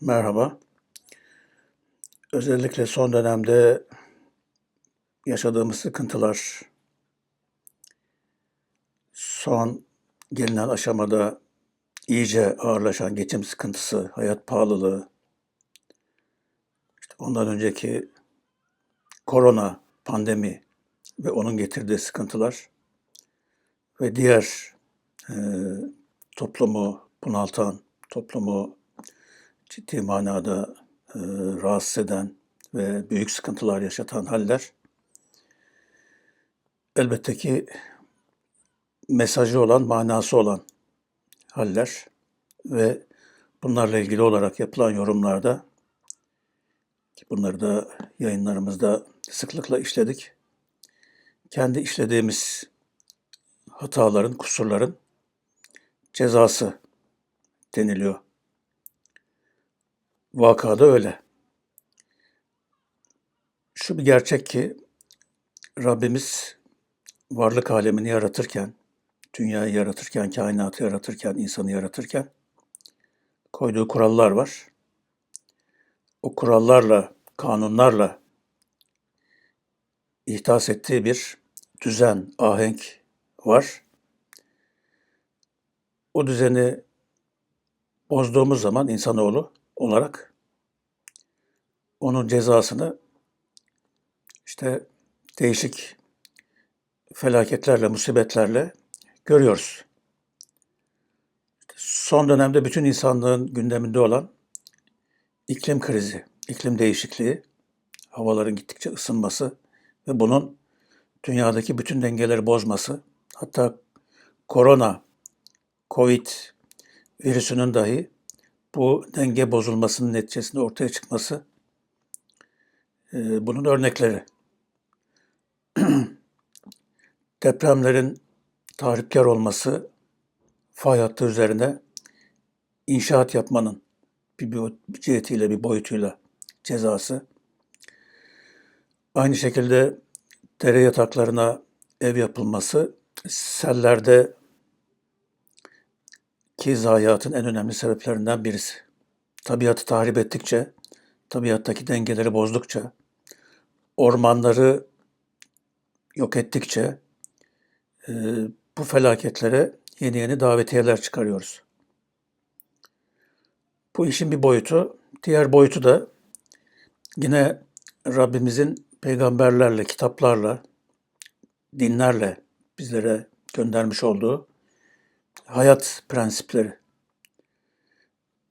Merhaba. Özellikle son dönemde yaşadığımız sıkıntılar, son gelinen aşamada iyice ağırlaşan geçim sıkıntısı, hayat pahalılığı, işte ondan önceki korona, pandemi ve onun getirdiği sıkıntılar ve diğer e, toplumu bunaltan, toplumu ciddi manada e, rahatsız eden ve büyük sıkıntılar yaşatan haller elbette ki mesajı olan, manası olan haller ve bunlarla ilgili olarak yapılan yorumlarda ki bunları da yayınlarımızda sıklıkla işledik. Kendi işlediğimiz hataların, kusurların cezası deniliyor. Vakada öyle. Şu bir gerçek ki Rabbimiz varlık alemini yaratırken, dünyayı yaratırken, kainatı yaratırken, insanı yaratırken koyduğu kurallar var. O kurallarla, kanunlarla ihdas ettiği bir düzen, ahenk var. O düzeni bozduğumuz zaman insanoğlu olarak onun cezasını işte değişik felaketlerle, musibetlerle görüyoruz. Son dönemde bütün insanlığın gündeminde olan iklim krizi, iklim değişikliği, havaların gittikçe ısınması ve bunun dünyadaki bütün dengeleri bozması, hatta korona, covid virüsünün dahi bu denge bozulmasının neticesinde ortaya çıkması e, bunun örnekleri. Depremlerin tahripkar olması fay hattı üzerine inşaat yapmanın bir cihetiyle, bir boyutuyla cezası. Aynı şekilde dere yataklarına ev yapılması sellerde ki zayiatın en önemli sebeplerinden birisi. Tabiatı tahrip ettikçe, tabiattaki dengeleri bozdukça, ormanları yok ettikçe e, bu felaketlere yeni yeni davetiyeler çıkarıyoruz. Bu işin bir boyutu, diğer boyutu da yine Rabbimizin peygamberlerle, kitaplarla, dinlerle bizlere göndermiş olduğu hayat prensipleri.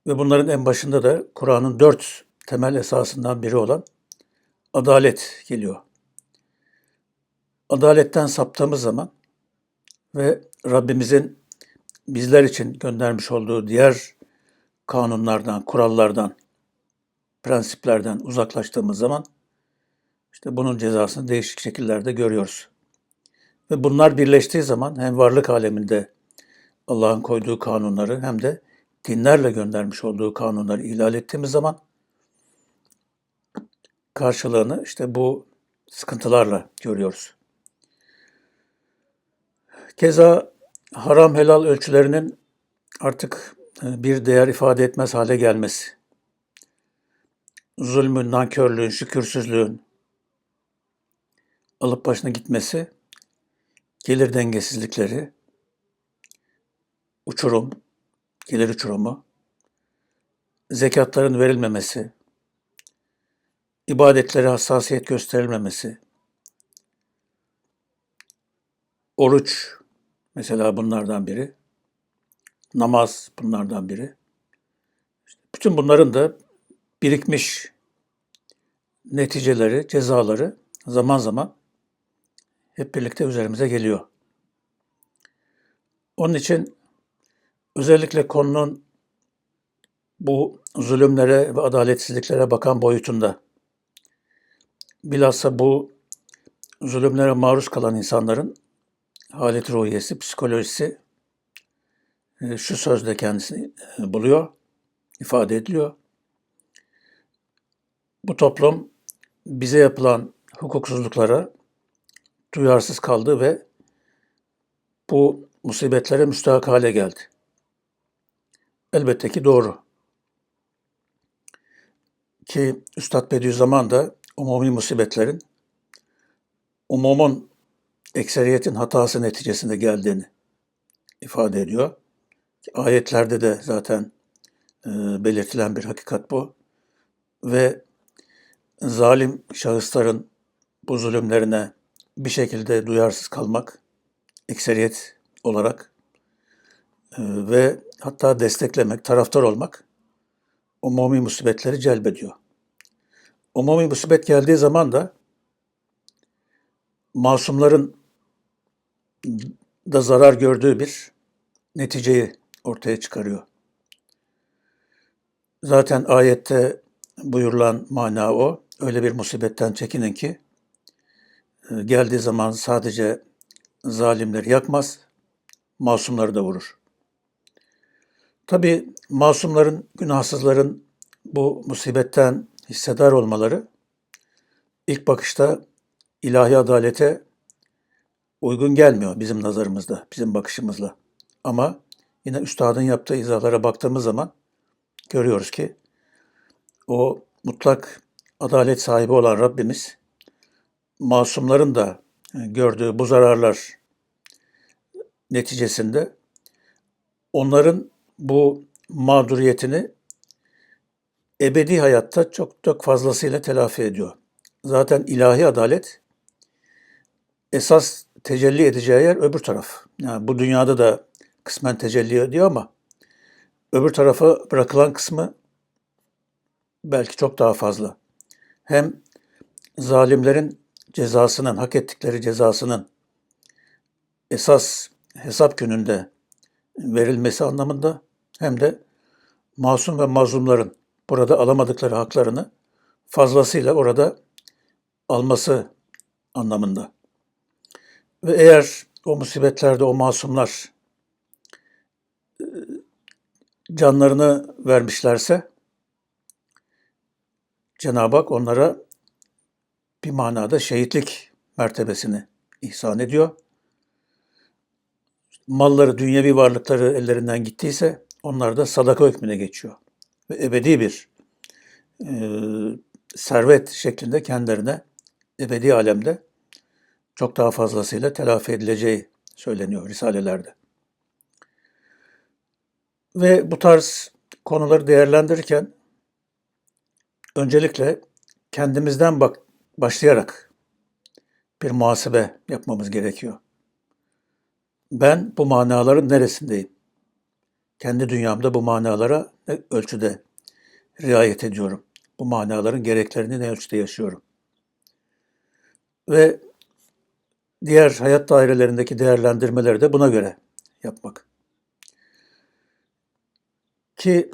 Ve bunların en başında da Kur'an'ın dört temel esasından biri olan adalet geliyor. Adaletten saptığımız zaman ve Rabbimizin bizler için göndermiş olduğu diğer kanunlardan, kurallardan, prensiplerden uzaklaştığımız zaman işte bunun cezasını değişik şekillerde görüyoruz. Ve bunlar birleştiği zaman hem varlık aleminde Allah'ın koyduğu kanunları hem de dinlerle göndermiş olduğu kanunları ihlal ettiğimiz zaman karşılığını işte bu sıkıntılarla görüyoruz. Keza haram helal ölçülerinin artık e, bir değer ifade etmez hale gelmesi, zulmün, nankörlüğün, şükürsüzlüğün alıp başına gitmesi, gelir dengesizlikleri, uçurum, gelir uçurumu, zekatların verilmemesi, ibadetlere hassasiyet gösterilmemesi, oruç mesela bunlardan biri, namaz bunlardan biri. bütün bunların da birikmiş neticeleri, cezaları zaman zaman hep birlikte üzerimize geliyor. Onun için özellikle konunun bu zulümlere ve adaletsizliklere bakan boyutunda bilhassa bu zulümlere maruz kalan insanların halet ruhiyesi, psikolojisi e, şu sözde kendisini e, buluyor, ifade ediliyor. Bu toplum bize yapılan hukuksuzluklara duyarsız kaldı ve bu musibetlere müstahak hale geldi. Elbette ki doğru. Ki Üstad Bediüzzaman da umumi musibetlerin umumun ekseriyetin hatası neticesinde geldiğini ifade ediyor. Ayetlerde de zaten e, belirtilen bir hakikat bu. Ve zalim şahısların bu zulümlerine bir şekilde duyarsız kalmak, ekseriyet olarak e, ve hatta desteklemek, taraftar olmak umumi musibetleri celbediyor. Umumi musibet geldiği zaman da masumların da zarar gördüğü bir neticeyi ortaya çıkarıyor. Zaten ayette buyurulan mana o. Öyle bir musibetten çekinin ki e, geldiği zaman sadece zalimleri yakmaz, masumları da vurur. Tabi masumların, günahsızların bu musibetten hissedar olmaları ilk bakışta ilahi adalete uygun gelmiyor bizim nazarımızda, bizim bakışımızla. Ama yine üstadın yaptığı izahlara baktığımız zaman görüyoruz ki o mutlak adalet sahibi olan Rabbimiz masumların da gördüğü bu zararlar neticesinde onların bu mağduriyetini ebedi hayatta çok çok fazlasıyla telafi ediyor. Zaten ilahi adalet esas tecelli edeceği yer öbür taraf. Yani bu dünyada da kısmen tecelli ediyor ama öbür tarafa bırakılan kısmı belki çok daha fazla. Hem zalimlerin cezasının, hak ettikleri cezasının esas hesap gününde verilmesi anlamında hem de masum ve mazlumların burada alamadıkları haklarını fazlasıyla orada alması anlamında. Ve eğer o musibetlerde o masumlar e, canlarını vermişlerse Cenab-ı Hak onlara bir manada şehitlik mertebesini ihsan ediyor. Malları, dünyevi varlıkları ellerinden gittiyse onlar da sadaka hükmüne geçiyor. Ve ebedi bir e, servet şeklinde kendilerine ebedi alemde çok daha fazlasıyla telafi edileceği söyleniyor risalelerde. Ve bu tarz konuları değerlendirirken öncelikle kendimizden bak başlayarak bir muhasebe yapmamız gerekiyor. Ben bu manaların neresindeyim? Kendi dünyamda bu manalara ne ölçüde riayet ediyorum? Bu manaların gereklerini ne ölçüde yaşıyorum? Ve diğer hayat dairelerindeki değerlendirmeleri de buna göre yapmak. Ki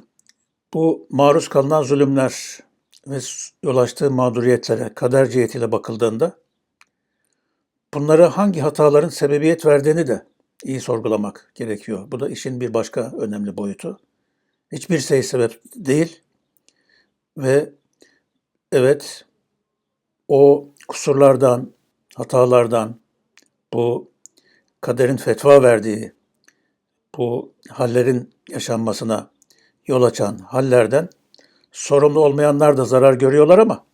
bu maruz kalınan zulümler ve yol açtığı mağduriyetlere kader cihetiyle bakıldığında bunlara hangi hataların sebebiyet verdiğini de iyi sorgulamak gerekiyor. Bu da işin bir başka önemli boyutu. Hiçbir şey sebep değil ve evet o kusurlardan, hatalardan, bu kaderin fetva verdiği bu hallerin yaşanmasına yol açan hallerden sorumlu olmayanlar da zarar görüyorlar ama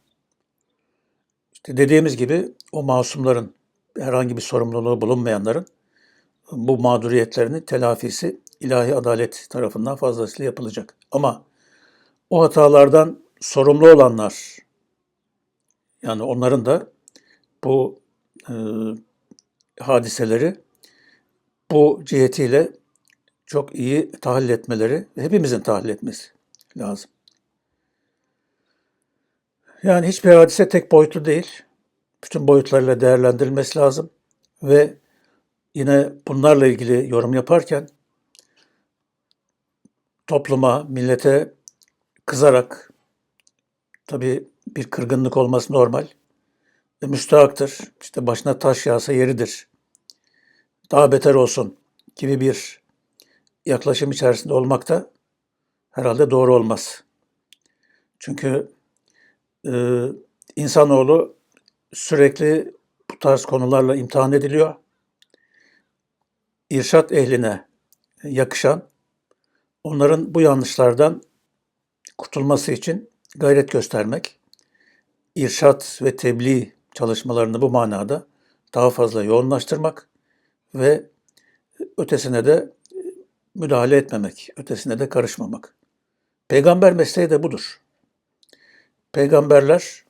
işte dediğimiz gibi o masumların herhangi bir sorumluluğu bulunmayanların bu mağduriyetlerini telafisi ilahi adalet tarafından fazlasıyla yapılacak. Ama o hatalardan sorumlu olanlar yani onların da bu e, hadiseleri bu cihetiyle çok iyi tahlil etmeleri, hepimizin tahlil etmesi lazım. Yani hiçbir hadise tek boyutlu değil. Bütün boyutlarıyla değerlendirilmesi lazım. Ve yine bunlarla ilgili yorum yaparken topluma, millete kızarak tabii bir kırgınlık olması normal. E, müstahaktır. İşte başına taş yağsa yeridir. Daha beter olsun gibi bir yaklaşım içerisinde olmak da herhalde doğru olmaz. Çünkü e, insanoğlu sürekli bu tarz konularla imtihan ediliyor. İrşat ehline yakışan, onların bu yanlışlardan kurtulması için gayret göstermek, irşat ve tebliğ çalışmalarını bu manada daha fazla yoğunlaştırmak ve ötesine de müdahale etmemek, ötesine de karışmamak. Peygamber mesleği de budur. Peygamberler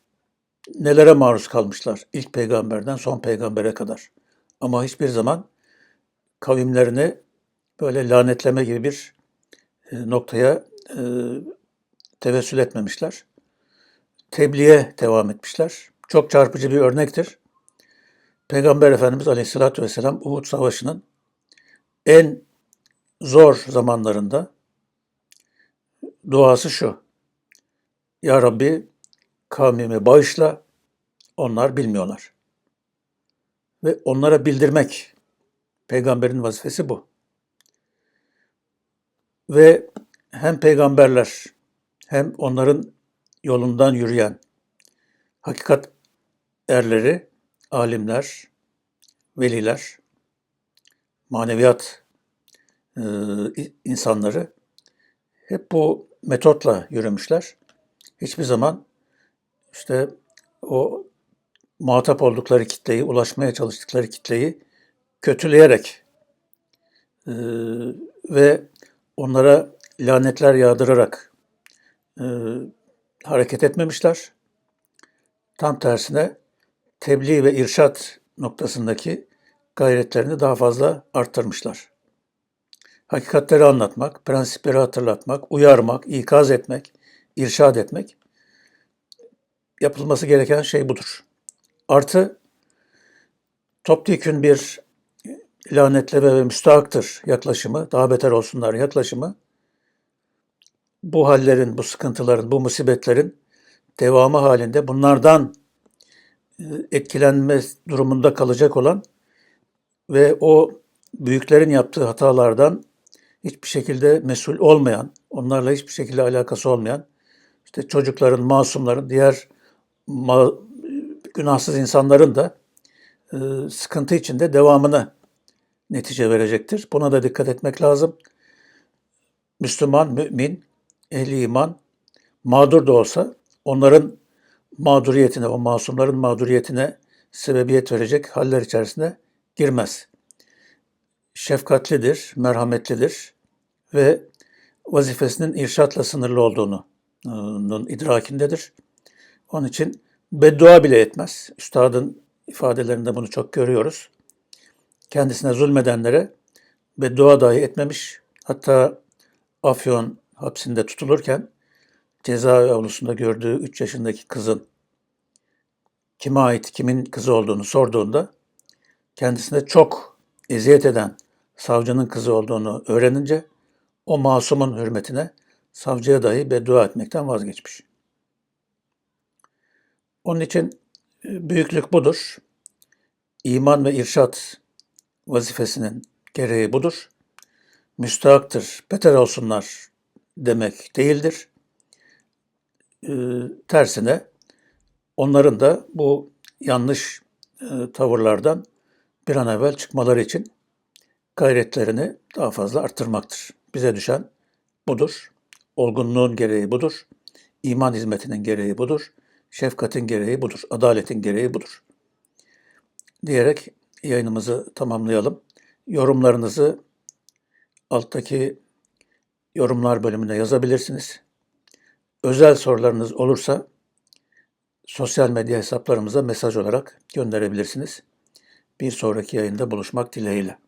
nelere maruz kalmışlar ilk peygamberden son peygambere kadar. Ama hiçbir zaman kavimlerini böyle lanetleme gibi bir e, noktaya e, tevessül etmemişler. Tebliğe devam etmişler. Çok çarpıcı bir örnektir. Peygamber Efendimiz Aleyhisselatü Vesselam Uhud Savaşı'nın en zor zamanlarında duası şu. Ya Rabbi kavmimi bağışla, onlar bilmiyorlar. Ve onlara bildirmek, peygamberin vazifesi bu. Ve hem peygamberler hem onların yolundan yürüyen hakikat erleri, alimler, veliler, maneviyat e, insanları hep bu metotla yürümüşler. Hiçbir zaman işte o muhatap oldukları kitleyi, ulaşmaya çalıştıkları kitleyi kötüleyerek e, ve onlara lanetler yağdırarak e, hareket etmemişler. Tam tersine tebliğ ve irşat noktasındaki gayretlerini daha fazla arttırmışlar. Hakikatleri anlatmak, prensipleri hatırlatmak, uyarmak, ikaz etmek, irşad etmek yapılması gereken şey budur. Artı topyekün bir lanetleme ve müstahaktır yaklaşımı, daha beter olsunlar yaklaşımı, bu hallerin, bu sıkıntıların, bu musibetlerin devamı halinde bunlardan e, etkilenme durumunda kalacak olan ve o büyüklerin yaptığı hatalardan hiçbir şekilde mesul olmayan, onlarla hiçbir şekilde alakası olmayan, işte çocukların, masumların, diğer ma- günahsız insanların da e, sıkıntı içinde devamını netice verecektir. Buna da dikkat etmek lazım. Müslüman, mümin, ehli iman mağdur da olsa onların mağduriyetine, o masumların mağduriyetine sebebiyet verecek haller içerisine girmez. Şefkatlidir, merhametlidir ve vazifesinin irşatla sınırlı olduğunun idrakindedir. Onun için beddua bile etmez. Üstadın ifadelerinde bunu çok görüyoruz. Kendisine zulmedenlere beddua dahi etmemiş. Hatta Afyon hapsinde tutulurken cezaevi avlusunda gördüğü 3 yaşındaki kızın kime ait, kimin kızı olduğunu sorduğunda kendisine çok eziyet eden savcının kızı olduğunu öğrenince o masumun hürmetine savcıya dahi beddua etmekten vazgeçmiş. Onun için e, büyüklük budur. İman ve irşat vazifesinin gereği budur. Müstahaktır, beter olsunlar demek değildir. E, tersine onların da bu yanlış e, tavırlardan bir an evvel çıkmaları için gayretlerini daha fazla arttırmaktır. Bize düşen budur. Olgunluğun gereği budur. İman hizmetinin gereği budur. Şefkatin gereği budur. Adaletin gereği budur. Diyerek yayınımızı tamamlayalım. Yorumlarınızı alttaki yorumlar bölümünde yazabilirsiniz. Özel sorularınız olursa sosyal medya hesaplarımıza mesaj olarak gönderebilirsiniz. Bir sonraki yayında buluşmak dileğiyle.